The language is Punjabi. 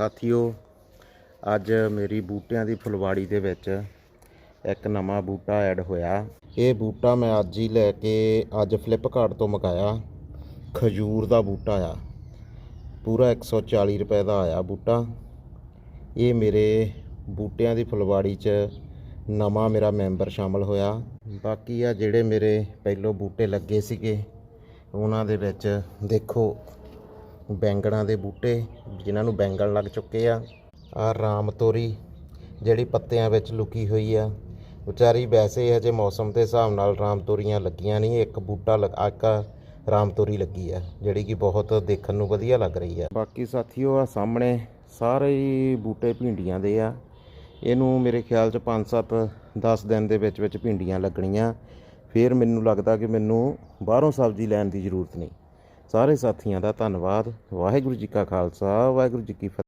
ਸਾਥੀਓ, ਅੱਜ ਮੇਰੀ ਬੂਟਿਆਂ ਦੀ ਫੁਲਵਾੜੀ ਦੇ ਵਿੱਚ ਇੱਕ ਨਵਾਂ ਬੂਟਾ ਐਡ ਹੋਇਆ। ਇਹ ਬੂਟਾ ਮੈਂ ਅੱਜ ਹੀ ਲੈ ਕੇ ਅੱਜ ਫਲਿੱਪਕਾਰਟ ਤੋਂ ਮੰਗਾਇਆ। ਖਜੂਰ ਦਾ ਬੂਟਾ ਆ। ਪੂਰਾ 140 ਰੁਪਏ ਦਾ ਆਇਆ ਬੂਟਾ। ਇਹ ਮੇਰੇ ਬੂਟਿਆਂ ਦੀ ਫੁਲਵਾੜੀ 'ਚ ਨਵਾਂ ਮੇਰਾ ਮੈਂਬਰ ਸ਼ਾਮਲ ਹੋਇਆ। ਬਾਕੀ ਆ ਜਿਹੜੇ ਮੇਰੇ ਪਹਿਲੋਂ ਬੂਟੇ ਲੱਗੇ ਸੀਗੇ, ਉਹਨਾਂ ਦੇ ਵਿੱਚ ਦੇਖੋ। ਬੈਂਗਣਾਂ ਦੇ ਬੂਟੇ ਜਿਨ੍ਹਾਂ ਨੂੰ ਬੈਂਗਣ ਲੱਗ ਚੁੱਕੇ ਆ। ਆ ਰਾਮ ਤੋਰੀ ਜਿਹੜੀ ਪੱਤਿਆਂ ਵਿੱਚ ਲੁਕੀ ਹੋਈ ਆ। ਵਿਚਾਰੀ ਵੈਸੇ ਹਜੇ ਮੌਸਮ ਦੇ ਹਿਸਾਬ ਨਾਲ ਰਾਮ ਤੋਰੀਆਂ ਲੱਗੀਆਂ ਨਹੀਂ, ਇੱਕ ਬੂਟਾ ਲਗਾ ਰਾਮ ਤੋਰੀ ਲੱਗੀ ਆ, ਜਿਹੜੀ ਕਿ ਬਹੁਤ ਦੇਖਣ ਨੂੰ ਵਧੀਆ ਲੱਗ ਰਹੀ ਆ। ਬਾਕੀ ਸਾਥੀਓ, ਆ ਸਾਹਮਣੇ ਸਾਰੇ ਬੂਟੇ ਭਿੰਡੀਆਂ ਦੇ ਆ। ਇਹਨੂੰ ਮੇਰੇ ਖਿਆਲ ਚ 5-7 10 ਦਿਨ ਦੇ ਵਿੱਚ ਵਿੱਚ ਭਿੰਡੀਆਂ ਲੱਗਣੀਆਂ। ਫਿਰ ਮੈਨੂੰ ਲੱਗਦਾ ਕਿ ਮੈਨੂੰ ਬਾਹਰੋਂ ਸਬਜ਼ੀ ਲੈਣ ਦੀ ਜ਼ਰੂਰਤ ਨਹੀਂ। ਸਾਰੇ ਸਾਥੀਆਂ ਦਾ ਧੰਨਵਾਦ। ਵਾਹਿਗੁਰੂ ਜੀ ਕਾ ਖਾਲਸਾ ਵਾਹਿਗੁਰੂ ਜੀ ਕੀ ਫਤਿਹ।